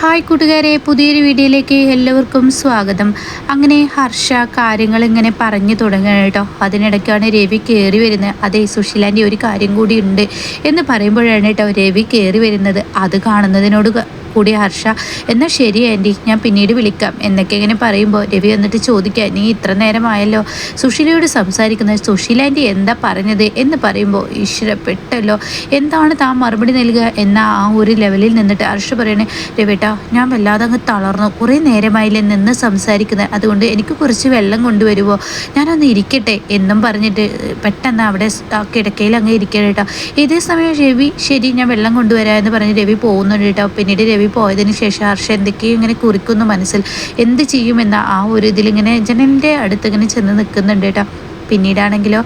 Hi കൂട്ടുകാരെ പുതിയൊരു വീഡിയോയിലേക്ക് എല്ലാവർക്കും സ്വാഗതം. അങ്ങനെ ഹർഷ കാര്യങ്ങൾ ഇങ്ങനെ പറഞ്ഞു തുടങ്ങുകയാണ് കേട്ടോ. അതിനിടയ്ക്കാണ് രവി കയറി വരുന്നത്. അതേ സുശീലാന്റെ ഒരു കാര്യം കൂടി ഉണ്ട് എന്ന് പറയുമ്പോഴാണ് കേട്ടോ രവി കയറി വരുന്നത്. അത് കാണുന്നതിനോട് കൂടി ഹർഷ എന്നാൽ ശരി ആന്റി ഞാൻ പിന്നീട് വിളിക്കാം എന്നൊക്കെ ഇങ്ങനെ പറയുമ്പോൾ രവി വന്നിട്ട് ചോദിക്കാം നീ ഇത്ര നേരമായല്ലോ? സുശീലയോട് സംസാരിക്കുന്നത് സുശീല ആന്റി എന്താ പറഞ്ഞത്? എന്ന് പറയുമ്പോൾ ഈശ്വര പെട്ടല്ലോ എന്താണ് താൻ മറുപടി നൽകുക? എന്ന ആ ഒരു ലെവലിൽ നിന്നിട്ട് ഹർഷ പറയണേ രവിട്ടാ ഞാൻ വല്ലാതെ അങ്ങ് തളർന്നു കുറേ നേരമായില്ലേ നിന്ന് സംസാരിക്കുന്നത് അതുകൊണ്ട് എനിക്ക് കുറച്ച് വെള്ളം കൊണ്ടുവരുമോ ഞാനൊന്ന് ഇരിക്കട്ടെ എന്നും പറഞ്ഞിട്ട് പെട്ടെന്ന് അവിടെ കിടക്കയിൽ അങ്ങ് ഇരിക്കണം കേട്ടോ ഇതേ സമയം രവി ശരി ഞാൻ വെള്ളം കൊണ്ടുവരാമെന്ന് പറഞ്ഞ് രവി പോകുന്നുണ്ട് കേട്ടോ. പിന്നീട് പോയതിന് ശേഷം ഹർഷ എന്തൊക്കെയോ ഇങ്ങനെ കുറിക്കുന്നു മനസ്സിൽ. എന്ത് ചെയ്യുമെന്ന ആ ഒരു ഇതിലിങ്ങനെ ജനലിന്റെ അടുത്ത് ഇങ്ങനെ ചെന്ന് നിൽക്കുന്നുണ്ട് കേട്ടോ. പിന്നീടാണെങ്കിലോ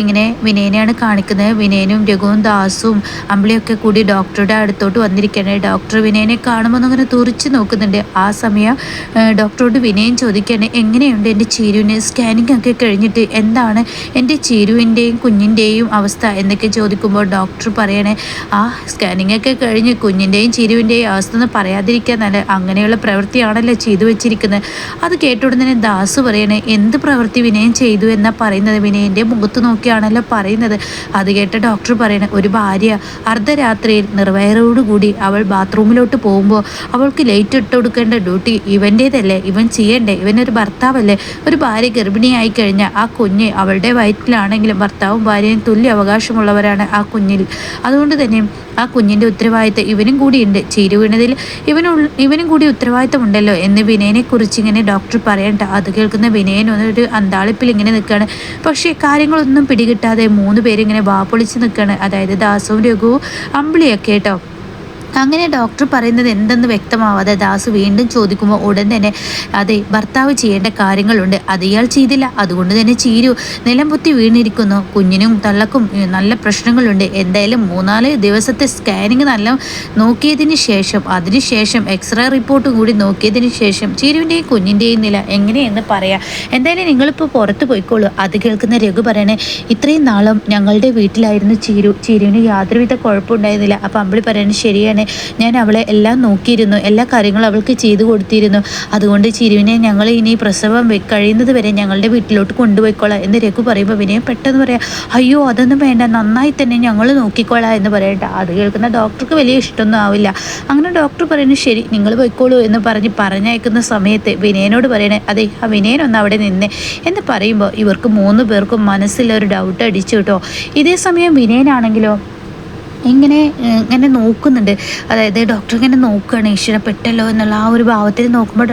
ഇങ്ങനെ വിനയനെയാണ് കാണിക്കുന്നത്. വിനയനും രഘുവും ദാസും അമ്പിളിയൊക്കെ കൂടി ഡോക്ടറുടെ അടുത്തോട്ട് വന്നിരിക്കണേ ഡോക്ടർ വിനയനെ കാണുമ്പോൾ അങ്ങനെ തുറിച്ച് നോക്കുന്നുണ്ട്. ആ സമയം ഡോക്ടറോട് വിനയൻ ചോദിക്കുകയാണ് എങ്ങനെയുണ്ട് എന്റെ ചീരുവിന്? സ്കാനിംഗ് ഒക്കെ കഴിഞ്ഞിട്ട് എന്താണ് എന്റെ ചീരുവിന്റെയും കുഞ്ഞിന്റെയും അവസ്ഥ? എന്നൊക്കെ ചോദിക്കുമ്പോൾ ഡോക്ടർ പറയണേ ആ സ്കാനിംഗ് ഒക്കെ കഴിഞ്ഞ് കുഞ്ഞിന്റെയും ചീരുവിന്റെയും അവസ്ഥ ഒന്ന് പറയാതിരിക്കാൻ നല്ല അങ്ങനെയുള്ള പ്രവൃത്തിയാണല്ലോ ചെയ്തു വെച്ചിരിക്കുന്നത്. അത് കേട്ടുടനെ ദാസ് പറയണേ എന്ത് പ്രവൃത്തി വിനയം ചെയ്തു എന്നാ പറയുന്നത്? പറയുന്നത് വിനയന്റെ മുഖത്ത് നോക്കിയാണല്ലോ പറയുന്നത്. അത് കേട്ട ഡോക്ടർ പറയണ ഒരു ഭാര്യ അർദ്ധരാത്രിയിൽ നിർവയറോടുകൂടി അവൾ ബാത്റൂമിലോട്ട് പോകുമ്പോൾ അവൾക്ക് ലൈറ്റ് ഇട്ട് കൊടുക്കേണ്ട ഡ്യൂട്ടി ഇവന്റേതല്ലേ ഇവൻ ചെയ്യണ്ടേ ഇവനൊരു ഭർത്താവല്ലേ? ഒരു ഭാര്യ ഗർഭിണിയായി കഴിഞ്ഞാൽ ആ കുഞ്ഞ് അവളുടെ വയറ്റിലാണെങ്കിലും ഭർത്താവും ഭാര്യയും തുല്യ അവകാശമുള്ളവരാണ് ആ കുഞ്ഞിൽ. അതുകൊണ്ട് തന്നെ ആ കുഞ്ഞിന്റെ ഉത്തരവാദിത്തം ഇവനും കൂടിയുണ്ട്. ചീരു വീണതിൽ ഇവനും ഇവനും കൂടി ഉത്തരവാദിത്തമുണ്ടല്ലോ എന്ന് വിനയനെക്കുറിച്ച് ഇങ്ങനെ ഡോക്ടർ പറയണ്ട. അത് കേൾക്കുന്ന വിനയൻ ഒരു അന്താളിപ്പിൽ ഇങ്ങനെ നിൽക്കുകയാണ്. പക്ഷേ കാര്യങ്ങളൊന്നും പിടികിട്ടാതെ മൂന്ന് പേരിങ്ങനെ വാപ്പൊളിച്ച് നിൽക്കുകയാണ് അതായത് ദാസവും രഘുവും അമ്പിളിയൊക്കെ കേട്ടോ. അങ്ങനെ ഡോക്ടർ പറയുന്നത് എന്തെന്ന് വ്യക്തമാവാതെ ദാസ് വീണ്ടും ചോദിക്കുമ്പോൾ ഉടൻ തന്നെ അതെ ഭർത്താവ് ചെയ്യേണ്ട കാര്യങ്ങളുണ്ട്. അത് ഇയാൾ ചെയ്തില്ല. അതുകൊണ്ട് തന്നെ ചീരു. നിലംപൊത്തി വീണിരിക്കുന്നു. കുഞ്ഞിനും തള്ളക്കും നല്ല പ്രശ്നങ്ങളുണ്ട്. എന്തായാലും മൂന്നാൽ ദിവസത്തെ സ്കാനിങ് നല്ല നോക്കിയതിന് ശേഷം അതിനുശേഷം എക്സ്റേ റിപ്പോർട്ടും കൂടി നോക്കിയതിന് ശേഷം ചീരുവിന്റെയും കുഞ്ഞിന്റെയും നില എങ്ങനെയെന്ന് പറയാം. എന്തായാലും നിങ്ങളിപ്പോൾ പുറത്ത് പോയിക്കോളൂ. അത് കേൾക്കുന്ന രഘു പറയണേ ഇത്രയും നാളും ഞങ്ങളുടെ വീട്ടിലായിരുന്നു ചീരു. ചീരുവിന് യാതൊരുവിധ കുഴപ്പമുണ്ടായിരുന്നില്ല. അപ്പം അമ്പിളി പറയണേ ശരിയാണ്. ഞാൻ അവളെ എല്ലാം നോക്കിയിരുന്നു എല്ലാ കാര്യങ്ങളും അവൾക്ക് ചെയ്തു കൊടുത്തിരുന്നു. അതുകൊണ്ട് ചിരുവിനെ ഞങ്ങൾ ഇനി പ്രസവം കഴിയുന്നത് വരെ ഞങ്ങളുടെ വീട്ടിലോട്ട് കൊണ്ടുപോയിക്കോളാം എന്ന് രഘു പറയുമ്പോൾ വിനയം പെട്ടെന്ന് പറയാം അയ്യോ അതൊന്നും വേണ്ട നന്നായി തന്നെ ഞങ്ങൾ നോക്കിക്കോളാം എന്ന് പറയട്ടെ. അത് കേൾക്കുന്ന ഡോക്ടർക്ക് വലിയ ഇഷ്ടമൊന്നും ആവില്ല. അങ്ങനെ ഡോക്ടർ പറയുന്നു ശരി നിങ്ങൾ പോയിക്കോളൂ എന്ന് പറഞ്ഞ് പറഞ്ഞയക്കുന്ന സമയത്ത് വിനയനോട് പറയണേ അതെ ആ വിനയൻ ഒന്ന് അവിടെ നിന്നേ എന്ന് പറയുമ്പോൾ ഇവർക്ക് മൂന്ന് പേർക്കും മനസ്സിലൊരു ഡൗട്ട് അടിച്ചു കേട്ടോ. ഇതേ സമയം വിനയനാണെങ്കിലോ? ഇങ്ങനെ ഇങ്ങനെ നോക്കുന്നുണ്ട്. അതായത് ഡോക്ടർ ഇങ്ങനെ നോക്കുകയാണ് ഈശ്വരപ്പെട്ടല്ലോ എന്നുള്ള ആ ഒരു ഭാവത്തിൽ നോക്കുമ്പോൾ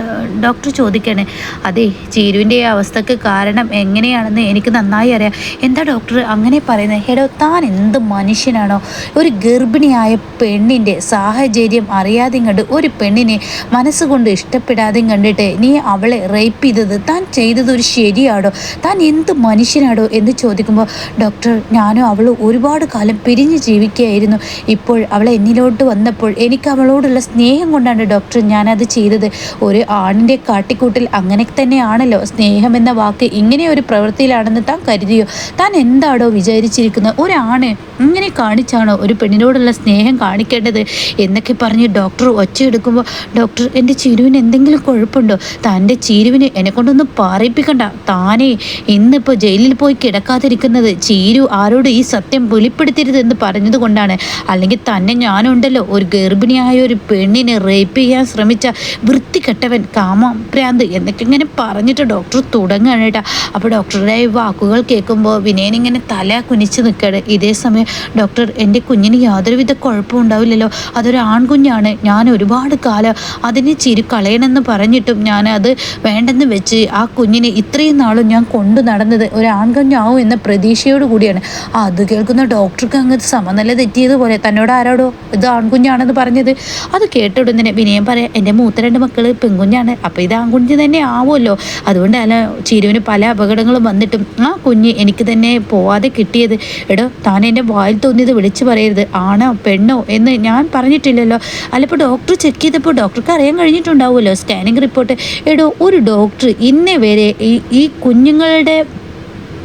ഡോക്ടർ ചോദിക്കുകയാണ് അതെ ചേരുവിന്റെ അവസ്ഥക്ക് കാരണം എങ്ങനെയാണെന്ന് എനിക്ക് നന്നായി അറിയാം. എന്താ ഡോക്ടർ അങ്ങനെ പറയുന്നത്? ഹെഡോ താൻ എന്ത് മനുഷ്യനാണോ? ഒരു ഗർഭിണിയായ പെണ്ണിന്റെ സാഹചര്യം അറിയാതെ കണ്ട് ഒരു പെണ്ണിനെ മനസ്സുകൊണ്ട് ഇഷ്ടപ്പെടാതെ കണ്ടിട്ട് നീ അവളെ റേപ്പ് ചെയ്തത് താൻ ചെയ്തത് ഒരു ശരിയാടോ താൻ എന്ത് മനുഷ്യനാടോ എന്ന് ചോദിക്കുമ്പോൾ ഡോക്ടർ ഞാനും അവൾ ഒരുപാട് കാലം പിരിഞ്ഞ് ജീവിക്കുകയായിരുന്നു. ആയിരുന്നു ഇപ്പോൾ അവൾ എന്നിലോട്ട് വന്നപ്പോൾ എനിക്ക് അവളോടുള്ള സ്നേഹം കൊണ്ടാണ് ഡോക്ടർ ഞാനത് ചെയ്തത്. ഒരു ആണിന്റെ കാട്ടിക്കൂട്ടിൽ അങ്ങനെ തന്നെയാണല്ലോ സ്നേഹം എന്ന വാക്ക് ഇങ്ങനെ ഒരു പ്രവൃത്തിയിലാണെന്ന് താൻ കരുതിയോ? താൻ എന്താണോ വിചാരിച്ചിരിക്കുന്നത്? ഒരാണ് ഇങ്ങനെ കാണിച്ചാണോ ഒരു പെണ്ണിനോടുള്ള സ്നേഹം കാണിക്കേണ്ടത്? എന്നൊക്കെ പറഞ്ഞ് ഡോക്ടർ ഒച്ചയെടുക്കുമ്പോൾ ഡോക്ടർ എന്റെ ചിരുവിന് എന്തെങ്കിലും കുഴപ്പമുണ്ടോ തന്റെ ചിരുവിന് എന്നെ കൊണ്ടൊന്നും പാറിപ്പിക്കണ്ട. താനേ ഇന്നിപ്പോൾ ജയിലിൽ പോയി കിടക്കാതിരിക്കുന്നത് ചീരു ആരോട് ഈ സത്യം വെളിപ്പെടുത്തരുതെന്ന് പറഞ്ഞതുകൊണ്ടാണ്. അല്ലെങ്കിൽ തന്നെ ഞാനുണ്ടല്ലോ ഒരു ഗർഭിണിയായ ഒരു പെണ്ണിനെ റേപ്പ് ചെയ്യാൻ ശ്രമിച്ച വൃത്തികെട്ടവൻ കാമം ഭ്രാന്ത് എന്നൊക്കെ ഇങ്ങനെ പറഞ്ഞിട്ട് ഡോക്ടർ തുടങ്ങുകയാണ് കേട്ടോ. അപ്പോൾ ഡോക്ടറുടെ വാക്കുകൾ കേൾക്കുമ്പോൾ വിനയൻ ഇങ്ങനെ തല കുനിച്ച് നിൽക്കുകയാണ് ഇതേ സമയം ഡോക്ടർ എന്റെ കുഞ്ഞിന് യാതൊരുവിധ കുഴപ്പവും ഉണ്ടാവില്ലല്ലോ. അതൊരു ആൺകുഞ്ഞാണ്. ഞാൻ ഒരുപാട് കാലം അതിനെ ചിരി കളയണമെന്ന് പറഞ്ഞിട്ടും ഞാൻ അത് വേണ്ടെന്ന് വെച്ച് ആ കുഞ്ഞിനെ ഇത്രയും നാളും ഞാൻ കൊണ്ടു നടന്നത് ഒരു ആൺകുഞ്ഞാവും എന്ന പ്രതീക്ഷയോട് കൂടിയാണ്. അത് കേൾക്കുന്ന ഡോക്ടർക്ക് അങ്ങ് സമനില തെറ്റിയതുപോലെ തന്നോട് ആരോടോ ഇത് ആൺകുഞ്ഞാണെന്ന് പറഞ്ഞത്? അത് കേട്ട ഉടനെ വിനയം പറയാം എന്റെ മൂത്ത രണ്ട് മക്കൾ പെൺകുഞ്ഞാണ്. അപ്പോൾ ഇത് ആൺകുഞ്ഞ് തന്നെ ആവുമല്ലോ. അതുകൊണ്ട് അല്ല ചിരുവിന് പല അപകടങ്ങളും വന്നിട്ടും ആ കുഞ്ഞ് എനിക്ക് തന്നെ പോവാതെ കിട്ടിയത്. എടോ താൻ എന്റെ വായിൽ തോന്നിയത് വിളിച്ചു പറയരുത്. ആണോ പെണ്ണോ എന്ന് ഞാൻ പറഞ്ഞിട്ടില്ലല്ലോ. അല്ലപ്പോൾ ഡോക്ടർ ചെക്ക് ചെയ്തപ്പോൾ ഡോക്ടർക്ക് അറിയാൻ കഴിഞ്ഞിട്ടുണ്ടാവുമല്ലോ. സ്കാനിങ് റിപ്പോർട്ട് എടോ ഒരു ഡോക്ടർ ഇന്നേ വരെ ഈ ഈ കുഞ്ഞുങ്ങളുടെ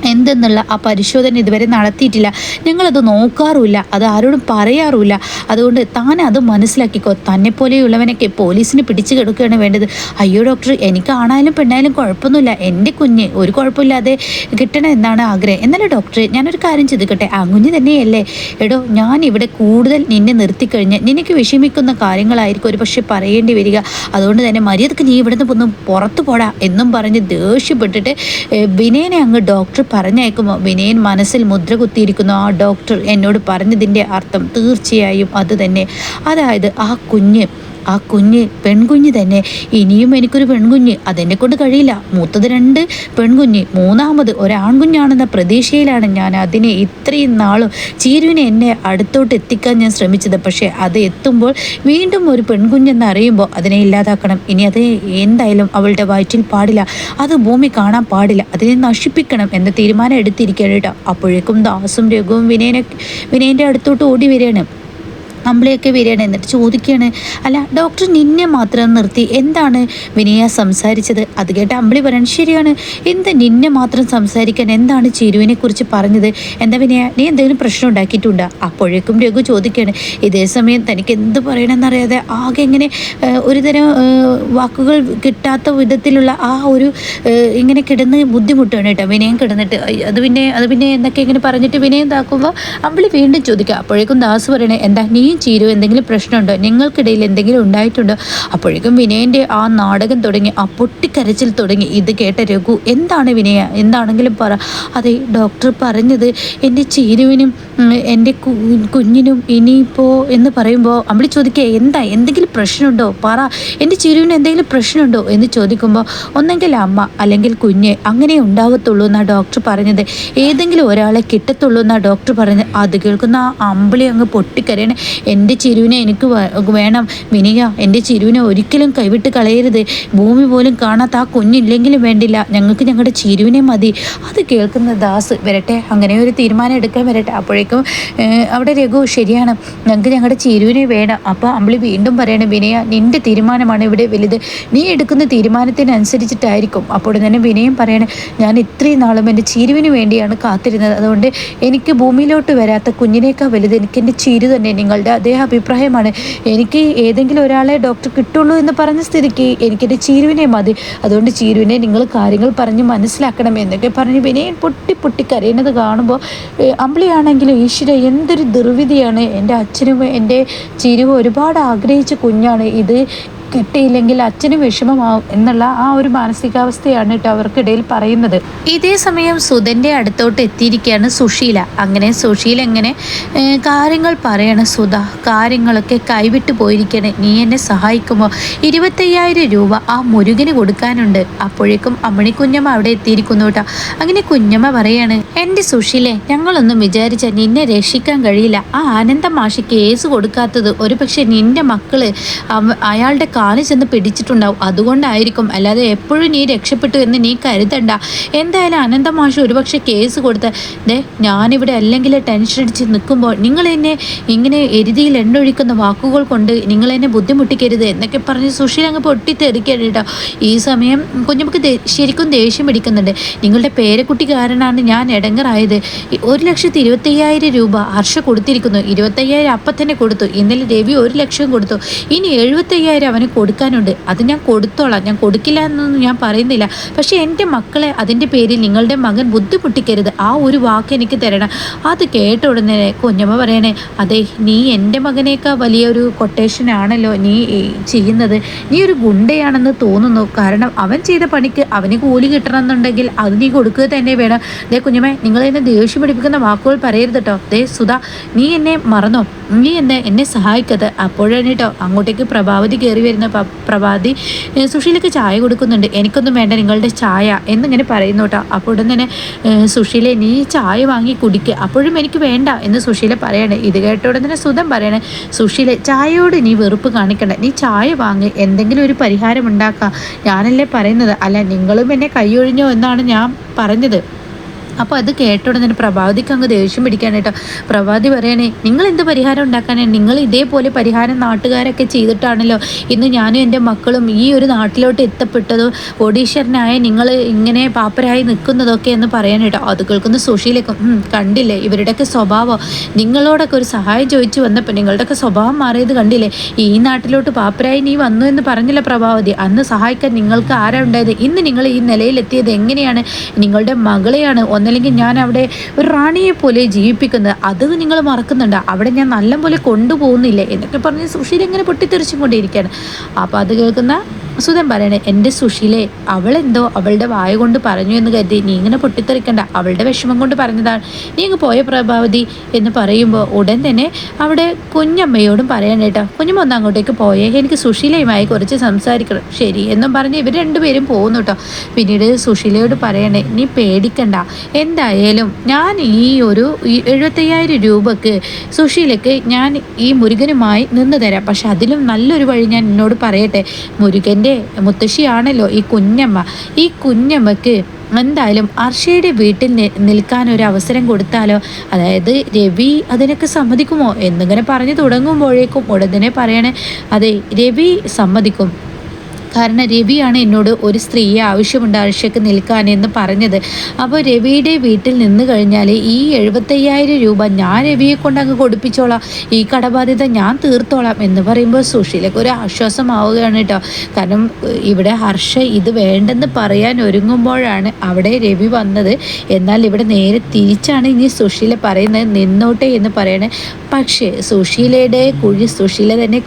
എന്തെന്നുള്ള ആ പരിശോധന ഇതുവരെ നടത്തിയിട്ടില്ല. ഞങ്ങളത് നോക്കാറുമില്ല. അത് ആരോടും പറയാറുമില്ല. അതുകൊണ്ട് താൻ അത് മനസ്സിലാക്കിക്കോ. തന്നെ പോലെയുള്ളവനൊക്കെ പോലീസിന് പിടിച്ചു കിടക്കുകയാണ് വേണ്ടത്. അയ്യോ ഡോക്ടർ എനിക്ക് ആണായാലും പെണ്ണായാലും കുഴപ്പമൊന്നുമില്ല. എന്റെ കുഞ്ഞ് ഒരു കുഴപ്പമില്ലാതെ കിട്ടണം എന്നാണ് ആഗ്രഹം. എന്നാലും ഡോക്ടർ ഞാനൊരു കാര്യം ചെയ്തിക്കട്ടെ. ആ കുഞ്ഞ് തന്നെയല്ലേ. എടോ ഞാൻ ഇവിടെ കൂടുതൽ നിന്നെ നിർത്തിക്കഴിഞ്ഞ് നിനക്ക് വിഷമിക്കുന്ന കാര്യങ്ങളായിരിക്കും ഒരു പക്ഷേ പറയേണ്ടി വരിക. അതുകൊണ്ട് തന്നെ മര്യാദയ്ക്ക് നീ ഇവിടുന്ന് ഒന്ന് പുറത്തു പോടാ എന്നും പറഞ്ഞ് ദേഷ്യപ്പെട്ടിട്ട് വിനയനെ അങ്ങ് ഡോക്ടർ പറഞ്ഞയക്കുമ്പോൾ വിനയൻ മനസ്സിൽ മുദ്ര കുത്തിയിരിക്കുന്നു. ആ ഡോക്ടർ എന്നോട് പറഞ്ഞതിന്റെ അർത്ഥം തീർച്ചയായും അതുതന്നെ അതായത് ആ കുഞ്ഞ് ആ കുഞ്ഞ് പെൺകുഞ്ഞ് തന്നെ. ഇനിയും എനിക്കൊരു പെൺകുഞ്ഞ്. അതെന്നെ കൊണ്ട് കഴിയില്ല. മൂത്തത് രണ്ട് പെൺകുഞ്ഞ് മൂന്നാമത് ഒരാൺകുഞ്ഞാണെന്ന പ്രതീക്ഷയിലാണ് ഞാൻ അതിനെ ഇത്രയും നാളും ചീരുവിനെ എന്നെ അടുത്തോട്ട് എത്തിക്കാൻ ഞാൻ ശ്രമിച്ചത്. പക്ഷേ അത് എത്തുമ്പോൾ വീണ്ടും ഒരു പെൺകുഞ്ഞെന്ന് അറിയുമ്പോൾ അതിനെ ഇല്ലാതാക്കണം. ഇനി അത് എന്തായാലും അവളുടെ വയറ്റിൽ പാടില്ല. അത് ഭൂമി കാണാൻ പാടില്ല. അതിനെ നശിപ്പിക്കണം എന്ന തീരുമാനം എടുത്തിരിക്കുകയാണ് കേട്ടോ. അപ്പോഴേക്കും ദാസും രഘുവും വിനയനെ വിനയന്റെ അടുത്തോട്ട് ഓടി വരികയാണ്. അമ്പിളിയൊക്കെ വരികയാണ്. എന്നിട്ട് ചോദിക്കുകയാണ് അല്ല ഡോക്ടർ നിന്നെ മാത്രം നിർത്തി എന്താണ് വിനയ സംസാരിച്ചത്? അത് കേട്ട് അമ്പിളി പറയാൻ ശരിയാണ്. എന്ത് നിന്നെ മാത്രം സംസാരിക്കാൻ എന്താണ് ചിരുവിനെ കുറിച്ച് പറഞ്ഞത്? എന്താ വിനയ നീ എന്തെങ്കിലും പ്രശ്നം ഉണ്ടാക്കിയിട്ടുണ്ടോ? അപ്പോഴേക്കും രഘു ചോദിക്കുകയാണ് ഇതേ സമയം തനിക്ക് എന്ത് പറയണമെന്നറിയാതെ ആകെ ഇങ്ങനെ ഒരുതരം വാക്കുകൾ കിട്ടാത്ത വിധത്തിലുള്ള ആ ഒരു ഇങ്ങനെ കിടന്ന് ബുദ്ധിമുട്ടാണ് കേട്ടോ. വിനയം കിടന്നിട്ട് അത് പിന്നെ അത് പിന്നെ എന്നൊക്കെ ഇങ്ങനെ പറഞ്ഞിട്ട് വിനയം ഇതാക്കുമ്പോൾ അമ്പിളി വീണ്ടും ചോദിക്കുക. അപ്പോഴേക്കും ദാസ് പറയണേ എന്താ നീയും ചീരോ എന്തെങ്കിലും പ്രശ്നമുണ്ടോ? നിങ്ങൾക്കിടയിൽ എന്തെങ്കിലും ഉണ്ടായിട്ടുണ്ടോ? അപ്പോഴേക്കും വിനയന്റെ ആ നാടകം തുടങ്ങി ആ പൊട്ടിക്കരച്ചിൽ തുടങ്ങി. ഇത് കേട്ട രഘു എന്താണ് വിനയ? എന്താണെങ്കിലും പറ. അതെ ഡോക്ടർ പറഞ്ഞത് എന്റെ ചീരുവിനും എന്റെ കുഞ്ഞിനും ഇനിയിപ്പോൾ എന്ന് പറയുമ്പോൾ അമ്പിളി ചോദിക്കുക എന്താ? എന്തെങ്കിലും പ്രശ്നമുണ്ടോ? പറ. എന്റെ ചീരുവിന് എന്തെങ്കിലും പ്രശ്നമുണ്ടോ? എന്ന് ചോദിക്കുമ്പോൾ ഒന്നെങ്കിൽ അമ്മ അല്ലെങ്കിൽ കുഞ്ഞ് അങ്ങനെ ഉണ്ടാവത്തുള്ളൂ എന്നാണ് ഡോക്ടർ പറഞ്ഞത്. ഏതെങ്കിലും ഒരാളെ കിട്ടത്തുള്ളൂ എന്നാണ് ഡോക്ടർ പറഞ്ഞത്. അത് കേൾക്കുന്ന ആ അമ്പിളി അങ്ങ് പൊട്ടിക്കരയണേ. എന്റെ ചിരുവിനെ എനിക്ക് വേണം. വിനിക എന്റെ ചിരുവിനെ ഒരിക്കലും കൈവിട്ട് കളയരുത്. ഭൂമി പോലും കാണാത്ത ആ കുഞ്ഞില്ലെങ്കിലും വേണ്ടില്ല. ഞങ്ങൾക്ക് ഞങ്ങളുടെ ചിരുവിനെ മതി. അത് കേൾക്കുന്ന ദാസ് വരട്ടെ അങ്ങനെ ഒരു തീരുമാനം എടുക്കാൻ വരട്ടെ. അപ്പോഴേക്കും അവിടെ രഘു ശരിയാണ്. ഞങ്ങൾക്ക് ഞങ്ങളുടെ ചിരുവിനെ വേണം. അപ്പോൾ അമ്പിളി വീണ്ടും പറയണം വിനയ നിന്റെ തീരുമാനമാണ് ഇവിടെ വലുത്. നീ എടുക്കുന്ന തീരുമാനത്തിനനുസരിച്ചിട്ടായിരിക്കും. അപ്പോൾ തന്നെ വിനയം പറയണേ ഞാൻ ഇത്രയും നാളും എന്റെ ചിരുവിന് വേണ്ടിയാണ് കാത്തിരുന്നത്. അതുകൊണ്ട് എനിക്ക് ഭൂമിയിലോട്ട് വരാത്ത കുഞ്ഞിനേക്കാൾ വലുത് എനിക്ക് എന്റെ ചിരു തന്നെ നിങ്ങളുടെ അതേ അഭിപ്രായമാണ്. എനിക്ക് ഏതെങ്കിലും ഒരാളെ ഡോക്ടർ കിട്ടുള്ളൂ എന്ന് പറഞ്ഞ സ്ഥിതിക്ക് എനിക്കെന്റെ ചീരുവിനെ മതി. അതുകൊണ്ട് ചീരുവിനെ നിങ്ങൾ കാര്യങ്ങൾ പറഞ്ഞ് മനസ്സിലാക്കണം എന്നൊക്കെ പറഞ്ഞ് വിനയൻ പൊട്ടി പൊട്ടി കരയുന്നത് കാണുമ്പോൾ അമ്പിളിയാണെങ്കിലും ഈശ്വര എന്തൊരു ദുർവിധിയാണ്. എന്റെ അച്ഛനും എന്റെ ചീരുവും ഒരുപാട് ആഗ്രഹിച്ച കുഞ്ഞാണ്. ഇത് കിട്ടിയില്ലെങ്കിൽ അച്ഛന് വിഷമമാവും എന്നുള്ള ആ ഒരു മാനസികാവസ്ഥയാണ് കേട്ടോ അവർക്കിടയിൽ പറയുന്നത്. ഇതേ സമയം സുധന്റെ അടുത്തോട്ട് എത്തിയിരിക്കുകയാണ് സുശീല. അങ്ങനെ സുശീല എങ്ങനെ കാര്യങ്ങൾ പറയണം സുധ കാര്യങ്ങളൊക്കെ കൈവിട്ടു പോയിരിക്കണേ. നീ എന്നെ സഹായിക്കുമോ? ഇരുപത്തയ്യായിരം രൂപ ആ മുരുകന് കൊടുക്കാനുണ്ട്. അപ്പോഴേക്കും അമ്മണി കുഞ്ഞമ്മ അവിടെ എത്തിയിരിക്കുന്നു കേട്ടോ. അങ്ങനെ കുഞ്ഞമ്മ പറയാണ് എന്റെ സുശീലെ ഞങ്ങളൊന്നും വിചാരിച്ച നിന്നെ രക്ഷിക്കാൻ കഴിയില്ല. ആ ആനന്ദ മാഷി കേസ് കൊടുക്കാത്തത് ഒരു പക്ഷേ നിന്റെ മക്കൾ അയാളുടെ കാലിൽ ചെന്ന് പിടിച്ചിട്ടുണ്ടാവും. അതുകൊണ്ടായിരിക്കും. അല്ലാതെ എപ്പോഴും നീ രക്ഷപ്പെട്ടു എന്ന് നീ കരുതണ്ട. എന്തായാലും അനന്തമാഷ് ഒരുപക്ഷെ കേസ് കൊടുത്ത് ദേ ഞാനിവിടെ അല്ലെങ്കിൽ ടെൻഷൻ അടിച്ച് നിൽക്കുമ്പോൾ നിങ്ങൾ എന്നെ ഇങ്ങനെ എരുതിയിൽ എണ്ണൊഴിക്കുന്ന വാക്കുകൾ കൊണ്ട് നിങ്ങൾ എന്നെ ബുദ്ധിമുട്ടിക്കരുത് എന്നൊക്കെ പറഞ്ഞ് സുശീൽ അങ്ങ് പൊട്ടിത്തെറിക്കരുത് കേട്ടോ. ഈ സമയം കുഞ്ഞുമുക്ക് ശരിക്കും ദേഷ്യം പിടിക്കുന്നുണ്ട്. നിങ്ങളുടെ പേരക്കുട്ടി കാരണമാണ് ഞാൻ ഇടങ്ങറായത് ഒരു ലക്ഷത്തി ഇരുപത്തയ്യായിരം രൂപ ഹർഷ കൊടുത്തിരിക്കുന്നു. ഇരുപത്തയ്യായിരം അപ്പം തന്നെ കൊടുത്തു. ഇന്നലെ രവി ഒരു ലക്ഷം കൊടുത്തു. ഇനി എഴുപത്തയ്യായിരം അവന് കൊടുക്കാനുണ്ട്. അത് ഞാൻ കൊടുത്തോളാം. ഞാൻ കൊടുക്കില്ല എന്നൊന്നും ഞാൻ പറയുന്നില്ല. പക്ഷേ എന്റെ മക്കളെ അതിന്റെ പേരിൽ നിങ്ങളുടെ മകൻ ബുദ്ധിമുട്ടിക്കരുത് ആ ഒരു വാക്ക് എനിക്ക് തരണം. അത് കേട്ട ഉടനെ കുഞ്ഞമ്മ പറയണേ അതെ നീ എന്റെ മകനേക്കാൾ വലിയൊരു കൊട്ടേഷൻ ആണല്ലോ നീ ചെയ്യുന്നത്. നീ ഒരു ഗുണ്ടയാണെന്ന് തോന്നുന്നു. കാരണം അവൻ ചെയ്ത പണിക്ക് അവന് കൂലി കിട്ടണം എന്നുണ്ടെങ്കിൽ അത് നീ കൊടുക്കുക തന്നെ വേണം. ദേ കുഞ്ഞമ്മ നിങ്ങൾ എന്നെ ദേഷ്യം പിടിപ്പിക്കുന്ന വാക്കുകൾ പറയരുത് കേട്ടോ. ദേ സുധ നീ എന്നെ മറന്നോ? നീ എന്നെ എന്നെ സഹായിക്കത് അപ്പോഴാണ് കേട്ടോ അങ്ങോട്ടേക്ക് പ്രഭാവതി കയറി വരുന്ന പ- പ്രഭാതി ഏ, ചായ കൊടുക്കുന്നുണ്ട്. എനിക്കൊന്നും വേണ്ട നിങ്ങളുടെ ചായ. എന്നിങ്ങനെ പറയുന്നു കേട്ടോ. അപ്പോൾ ഉടൻ തന്നെ ഏ, നീ ചായ വാങ്ങി കുടിക്കുക അപ്പോഴും എനിക്ക് വേണ്ട എന്ന് സുശീല പറയണേ. ഇത് കേട്ട ഉടൻ തന്നെ സുധം പറയണേ സുശീലെ ചായയോട് നീ വെറുപ്പ് കാണിക്കണ്ട. നീ ചായ വാങ്ങി. എന്തെങ്കിലും ഒരു പരിഹാരം ഉണ്ടാക്കാം. ഞാനല്ലേ പറയുന്നത്. അല്ല നിങ്ങളും എന്നെ കൈയൊഴിഞ്ഞോ എന്നാണ് ഞാൻ പറഞ്ഞത്. അപ്പോൾ അത് കേട്ട ഉടനെ പ്രഭാതിക്ക് അങ്ങ് ദേഷ്യം പിടിക്കാൻ കേട്ടോ. പ്രഭാതി പറയണേ നിങ്ങൾ എന്ത് പരിഹാരം ഉണ്ടാക്കാനാണ് നിങ്ങൾ ഇതേപോലെ പരിഹാരം നാട്ടുകാരൊക്കെ ചെയ്തിട്ടാണല്ലോ ഇന്ന് ഞാനും എന്റെ മക്കളും ഈ ഒരു നാട്ടിലോട്ട് എത്തപ്പെട്ടതും ഒഡീഷറിനായ നിങ്ങൾ ഇങ്ങനെ പാപ്പരായി നിൽക്കുന്നതൊക്കെ എന്ന് പറയാൻ കേട്ടോ. അത് കേൾക്കുന്ന സുശീലൊക്കെ കണ്ടില്ലേ? ഇവരുടെയൊക്കെ സ്വഭാവം. നിങ്ങളോടൊക്കെ ഒരു സഹായം ചോദിച്ചു വന്നപ്പോൾ നിങ്ങളുടെയൊക്കെ സ്വഭാവം മാറിയത് കണ്ടില്ലേ? ഈ നാട്ടിലോട്ട് പാപ്പരായി നീ വന്നു എന്ന് പറഞ്ഞില്ല പ്രഭാവതി. അന്ന് സഹായിക്കാൻ നിങ്ങൾക്ക് ആരാ ഉണ്ടായത്? ഇന്ന് നിങ്ങൾ ഈ നിലയിലെത്തിയത് എങ്ങനെയാണ്? നിങ്ങളുടെ മകളെയാണ് ഒന്നല്ലെങ്കിൽ ഞാൻ അവിടെ ഒരു റാണിയെ പോലെ ജീവിപ്പിക്കുന്നത് അത് നിങ്ങൾ മറക്കുന്നുണ്ട്. അവിടെ ഞാൻ നല്ല പോലെ കൊണ്ടുപോകുന്നില്ല എന്നൊക്കെ പറഞ്ഞ് സുശീൽ ഇങ്ങനെ പൊട്ടിത്തെറിച്ചും കൊണ്ടിരിക്കുകയാണ് അപ്പോൾ അത് കേൾക്കുന്ന സുധൻ പറയണേ എന്റെ സുശീലെ അവളെന്തോ അവളുടെ വായ കൊണ്ട് പറഞ്ഞു എന്ന് കരുതി നീ ഇങ്ങനെ പൊട്ടിത്തെറിക്കണ്ട. അവളുടെ വിഷമം കൊണ്ട് പറഞ്ഞതാണ്. നീ അങ്ങ് പോയ പ്രഭാവതി? എന്ന് പറയുമ്പോൾ ഉടൻ തന്നെ അവിടെ കുഞ്ഞമ്മയോടും പറയണം കേട്ടോ കുഞ്ഞമ്മ ഒന്ന് അങ്ങോട്ടേക്ക് പോയേ എനിക്ക് സുശീലയുമായി കുറച്ച് സംസാരിക്കണം. ശരി എന്നും പറഞ്ഞ് ഇവർ രണ്ടുപേരും പോകുന്നു കേട്ടോ. പിന്നീട് സുശീലയോട് പറയണേ നീ പേടിക്കണ്ട. എന്തായാലും ഞാൻ ഈ ഒരു എഴുപത്തയ്യായിരം രൂപക്ക് സുശീലയ്ക്ക് ഞാൻ ഈ മുരുകനുമായി നിന്ന് തരാം. പക്ഷെ അതിലും നല്ലൊരു വഴി ഞാൻ എന്നോട് പറയട്ടെ. മുരുകന്റെ എന്റെ മുത്തശ്ശിയാണല്ലോ ഈ കുഞ്ഞമ്മ. ഈ കുഞ്ഞമ്മക്ക് എന്തായാലും അർഷയുടെ വീട്ടിൽ നിൽക്കാൻ ഒരു അവസരം കൊടുത്താലോ? അതായത് രവി അതിനൊക്കെ സമ്മതിക്കുമോ? എന്നിങ്ങനെ പറഞ്ഞു തുടങ്ങുമ്പോഴേക്കും ഉടനെ പറയണേ അതെ രവി സമ്മതിക്കും. കാരണം രവിയാണ് എന്നോട് ഒരു സ്ത്രീയെ ആവശ്യമുണ്ട് നിൽക്കാൻ എന്ന് പറഞ്ഞത്. അപ്പോൾ രവിയുടെ വീട്ടിൽ നിന്ന് കഴിഞ്ഞാൽ ഈ എഴുപത്തയ്യായിരം രൂപ ഞാൻ രവിയെ കൊണ്ട് അങ്ങ് കൊടുപ്പിച്ചോളാം. ഈ കടബാധ്യത ഞാൻ തീർത്തോളാം എന്ന് പറയുമ്പോൾ സുശീലക്ക് ഒരു ആശ്വാസമാവുകയാണ് കേട്ടോ. കാരണം ഇവിടെ ഹർഷ ഇത് വേണ്ടെന്ന് പറയാൻ ഒരുങ്ങുമ്പോഴാണ് അവിടെ രവി വന്നത്. എന്നാൽ ഇവിടെ നേരെ തിരിച്ചാണ് ഇനി സുഷീല പറയുന്നത്. നിന്നോട്ടെ എന്ന് പറയണേ. പക്ഷേ സുശീലയുടെ കുഴി സുശീല തന്നെ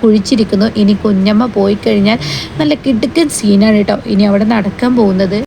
കുഴിച്ചിരിക്കുന്നു. ഇനി കുഞ്ഞമ്മ പോയി കഴിഞ്ഞാൽ നല്ല കിടുക്കൻ സീനാണ് കേട്ടോ. ഇനി അവിടെ നടക്കാൻ പോകുന്നത്.